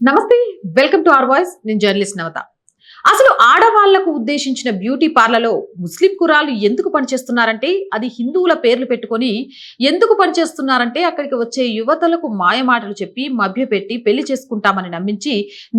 నమస్తే welcome to R voice. నేను journalist Navata. అసలు ఆడవాళ్ళకు ఉద్దేశించిన బ్యూటీ పార్లర్లో ముస్లిం కురాలు ఎందుకు పనిచేస్తున్నారంటే అది హిందువుల పేర్లు పెట్టుకొని ఎందుకు పనిచేస్తున్నారంటే అక్కడికి వచ్చే యువతలకు మాయమాటలు చెప్పి మభ్యపెట్టి పెళ్ళి చేసుకుంటామని నమ్మించి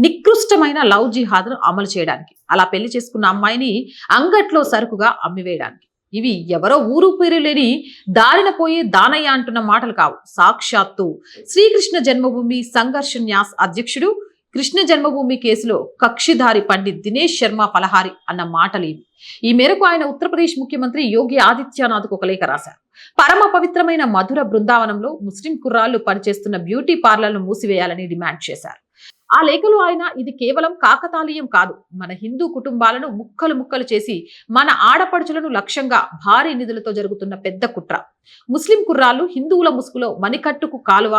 నికృష్టమైన లవ్ జిహాద్ను అమలు చేయడానికి. అలా పెళ్ళి చేసుకున్న అమ్మాయిని అంగట్లో సరుకుగా అమ్మివేయడానికి. ఇవి ఎవరో ఊరు పేరు లేని దారిన పోయి దానయ్య అంటున్న మాటలు కావు. సాక్షాత్తు శ్రీకృష్ణ జన్మభూమి సంఘర్ష న్యాస్ అధ్యక్షుడు కృష్ణ జన్మభూమి కేసులో కక్షిధారి పండిత్ దినేష్ శర్మ ఫలహారి అన్న మాటలు ఇవి. ఈ మేరకు ఆయన ఉత్తరప్రదేశ్ ముఖ్యమంత్రి యోగి ఆదిత్యనాథ్కు ఒక లేఖ రాశారు. పరమ పవిత్రమైన మధుర బృందావనంలో ముస్లిం కుర్రాళ్ళు పనిచేస్తున్న బ్యూటీ పార్లర్ను మూసివేయాలని డిమాండ్ చేశారు. ఆ లేఖలో ఆయన ఇది కేవలం కాకతాళీయం కాదు. మన హిందూ కుటుంబాలను ముక్కలు ముక్కలు చేసి మన ఆడపడుచులను లక్ష్యంగా భారీ నిధులతో జరుగుతున్న పెద్ద కుట్ర. ముస్లిం కుర్రాళ్ళు హిందువుల ముసుగులో మణికట్టుకు కాలువ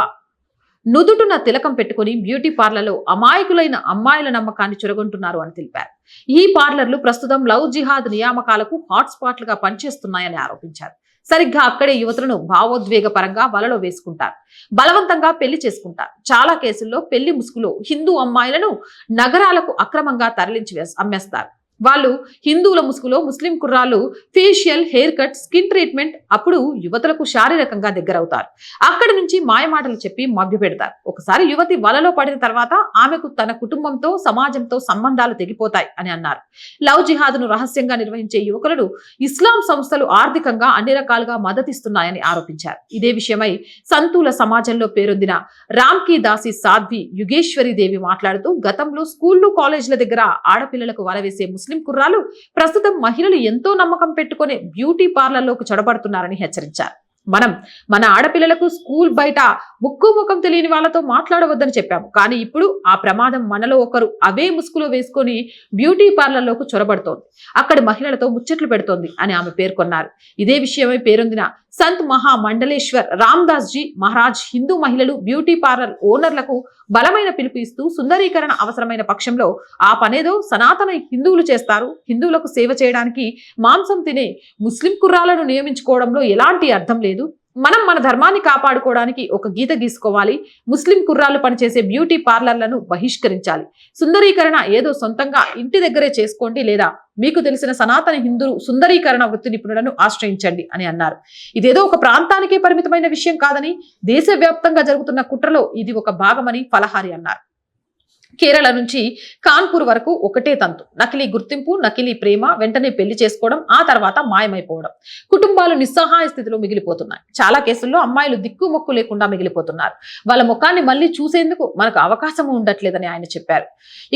నుదుటున తిలకం పెట్టుకుని బ్యూటీ పార్లర్లో అమాయకులైన అమ్మాయిల నమ్మకాన్ని చురగొంటున్నారు అని తెలిపారు. ఈ పార్లర్లు ప్రస్తుతం లవ్ జిహాద్ నియామకాలకు హాట్స్పాట్లుగా పనిచేస్తున్నాయని ఆరోపించారు. సరిగ్గా అక్కడే యువతులను భావోద్వేగ పరంగా వలలో వేసుకుంటారు. బలవంతంగా పెళ్ళి చేసుకుంటారు. చాలా కేసుల్లో పెళ్ళి ముసుగులో హిందూ అమ్మాయిలను నగరాలకు అక్రమంగా తరలించి అమ్మేస్తారు. వాళ్ళు హిందువుల ముసుగులో ముస్లిం కుర్రాళ్ళు facial hair cut skin treatment అప్పుడు యువతలకు శారీరకంగా దగ్గరవుతారు. అక్కడి నుంచి మాయమాటలు చెప్పి మభ్యపెడతారు ఒకసారి యువతి వలలో పడిన తర్వాత ఆమెకు తన కుటుంబంతో సమాజంతో సంబంధాలు తెగిపోతాయి అని అన్నారు. లవ్ జిహాద్ను రహస్యంగా నిర్వహించే యువకులను ఇస్లాం సంస్థలు ఆర్థికంగా అన్ని రకాలుగా మద్దతిస్తున్నాయని ఆరోపించారు. ఇదే విషయమై సంతూల సమాజంలో పేరొందిన రామ్కీ దాసి సాధ్వి యుగేశ్వరి దేవి మాట్లాడుతూ గతంలో స్కూళ్ళు కాలేజీల దగ్గర ఆడపిల్లలకు వలవేసే ముస్లిం కుర్రాలు ప్రస్తుతం మహిళలు ఎంతో నమ్మకం పెట్టుకునే బ్యూటీ పార్లర్లోకి చొడబడుతున్నారని హెచ్చరించారు. మనం మన ఆడపిల్లలకు స్కూల్ బయట ముక్కు ముఖం తెలియని వాళ్ళతో మాట్లాడవద్దని చెప్పాము. కానీ ఇప్పుడు ఆ ప్రమాదం మనలో ఒకరు అవే ముసుగులో వేసుకొని బ్యూటీ పార్లర్లోకి చొరబడుతోంది. అక్కడి మహిళలతో ముచ్చట్లు పెడుతోంది అని ఆమె పేర్కొన్నారు. ఇదే విషయమై పేరొందిన సంత్ మహా మండలేశ్వర్ రామ్దాస్ జీ మహారాజ్ హిందూ మహిళలు బ్యూటీ పార్లర్ ఓనర్లకు బలమైన పిలుపు ఇస్తూ సుందరీకరణ అవసరమైన పక్షంలో ఆ పనేదో సనాతన హిందువులు చేస్తారు. హిందువులకు సేవ చేయడానికి మాంసం తినే ముస్లిం కుర్రాలను నియమించుకోవడంలో ఎలాంటి అర్థం లేదు. మనం మన ధర్మాన్ని కాపాడుకోవడానికి ఒక గీత గీసుకోవాలి. ముస్లిం కుర్రాలు పనిచేసే బ్యూటీ పార్లర్లను బహిష్కరించాలి. సుందరీకరణ ఏదో సొంతంగా ఇంటి దగ్గరే చేసుకోండి లేదా మీకు తెలిసిన సనాతన హిందూ సుందరీకరణ వృత్తి నిపుణులను ఆశ్రయించండి అని అన్నారు. ఇదేదో ఒక ప్రాంతానికే పరిమితమైన విషయం కాదని దేశవ్యాప్తంగా జరుగుతున్న కుట్రలో ఇది ఒక భాగమని ఫలహారి అన్నారు. కేరళ నుంచి కాన్పూర్ వరకు ఒకటే తంతు. నకిలీ గుర్తింపు నకిలీ ప్రేమ వెంటనే పెళ్ళి చేసుకోవడం ఆ తర్వాత మాయమైపోవడం. కుటుంబాలు నిస్సహాయ స్థితిలో మిగిలిపోతున్నాయి. చాలా కేసుల్లో అమ్మాయిలు దిక్కు మొక్కు లేకుండా మిగిలిపోతున్నారు. వాళ్ళ ముఖాన్ని మళ్ళీ చూసేందుకు మనకు అవకాశం ఉండట్లేదని ఆయన చెప్పారు.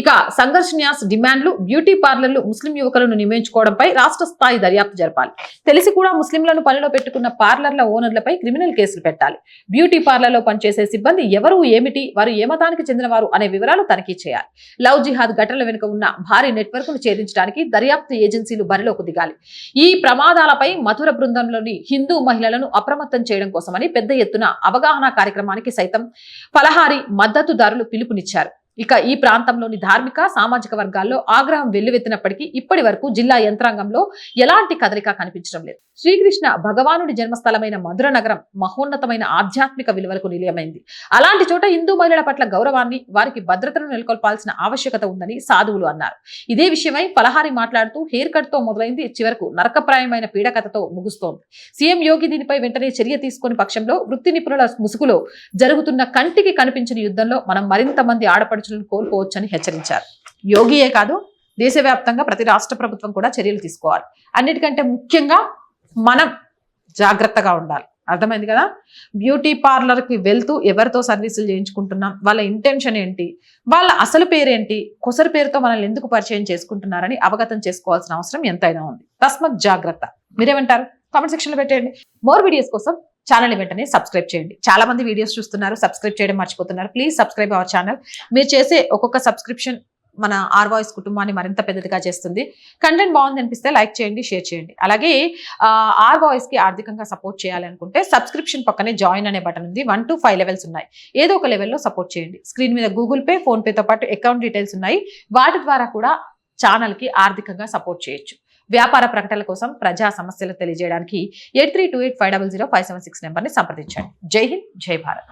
ఇక సంఘర్షణ్యాస్ డిమాండ్లు బ్యూటీ పార్లర్లు ముస్లిం యువకులను నియమించుకోవడంపై రాష్ట్ర స్థాయి దర్యాప్తు జరపాలి. తెలిసి కూడా ముస్లింలను పనిలో పెట్టుకున్న పార్లర్ల ఓనర్లపై క్రిమినల్ కేసులు పెట్టాలి. బ్యూటీ పార్లర్లో పనిచేసే సిబ్బంది ఎవరు ఏమిటి వారు ఏ మతానికి చెందినవారు అనే వివరాలు తనిఖీ చేయాలి. లవ్ జిహాద్ ఘటనల వెనుక ఉన్న భారీ నెట్వర్క్ను ఛేదించడానికి దర్యాప్తు ఏజెన్సీలు బరిలోకి దిగాలి. ఈ ప్రమాదాలపై మధుర బృందంలోని హిందూ మహిళలను అప్రమత్తం చేయడం కోసమని పెద్ద ఎత్తున అవగాహన కార్యక్రమానికి సైతం ఫలహారి మద్దతుదారులు పిలుపునిచ్చారు. ఇక ఈ ప్రాంతంలోని ధార్మిక సామాజిక వర్గాల్లో ఆగ్రహం వెల్లువెత్తినప్పటికీ ఇప్పటి వరకు జిల్లా యంత్రాంగంలో ఎలాంటి కదలిక కనిపించడం లేదు. శ్రీకృష్ణ భగవానుడి జన్మస్థలమైన మధుర నగరం మహోన్నతమైన ఆధ్యాత్మిక విలువలకు నిలయమైంది. అలాంటి చోట హిందూ మహిళల పట్ల గౌరవాన్ని వారికి భద్రతను నెలకొల్పాల్సిన ఆవశ్యకత ఉందని సాధువులు అన్నారు. ఇదే విషయమై పలహారి మాట్లాడుతూ హెయిర్ కట్తో మొదలైంది చివరకు నరకప్రాయమైన పీడకథతో ముగుస్తోంది. సీఎం యోగి దీనిపై వెంటనే చర్య తీసుకుని పక్షంలో వృత్తి నిపుణుల ముసుగులో జరుగుతున్న కంటికి కనిపించిన యుద్ధంలో మనం మరింత మంది కోల్పోవచ్చు కోల్పోవచ్చని హెచ్చరించారు. యోగియే కాదు దేశవ్యాప్తంగా ప్రతి రాష్ట్ర ప్రభుత్వం కూడా చర్యలు తీసుకోవాలి. అన్నిటికంటే ముఖ్యంగా మనం జాగ్రత్తగా ఉండాలి. అర్థమైంది కదా? బ్యూటీ పార్లర్కి వెళ్తూ ఎవరితో సర్వీసులు చేయించుకుంటున్నాం? వాళ్ళ ఇంటెన్షన్ ఏంటి? వాళ్ళ అసలు పేరేంటి? కొసరు పేరుతో మనల్ని ఎందుకు పరిచయం చేసుకుంటున్నారని అవగతం చేసుకోవాల్సిన అవసరం ఎంతైనా ఉంది. తస్మత్ జాగ్రత్త. మీరేమంటారు? కామెంట్ సెక్షన్లో పెట్టేయండి. మోర్ వీడియోస్ కోసం ఛానల్ వెంటనే సబ్స్క్రైబ్ చేయండి. చాలా మంది వీడియోస్ చూస్తున్నారు సబ్స్క్రైబ్ చేయడం మర్చిపోతున్నారు. Please subscribe our channel. మీరు చేసే ఒక్కొక్క సబ్స్క్రిప్షన్ మన ఆర్ వాయిస్ కుటుంబాన్ని మరింత పెద్దదిగా చేస్తుంది. కంటెంట్ బాగుంది అనిపిస్తే లైక్ చేయండి షేర్ చేయండి. అలాగే ఆర్ వాయిస్కి ఆర్థికంగా సపోర్ట్ చేయాలనుకుంటే సబ్స్క్రిప్షన్ పక్కనే జాయిన్ అనే బటన్ ఉంది. వన్ టు ఫైవ్ లెవెల్స్ ఉన్నాయి. ఏదో ఒక లెవెల్లో సపోర్ట్ చేయండి. స్క్రీన్ మీద గూగుల్ పే ఫోన్పేతో పాటు అకౌంట్ డీటెయిల్స్ ఉన్నాయి. వాటి ద్వారా కూడా ఛానల్కి ఆర్థికంగా సపోర్ట్ చేయొచ్చు. వ్యాపార ప్రకటనల కోసం ప్రజా సమస్యలు తెలియజేయడానికి eight three two eight five double zero five seven six నెంబర్ని సంప్రదించండి. జై హింద్ జై భారత్.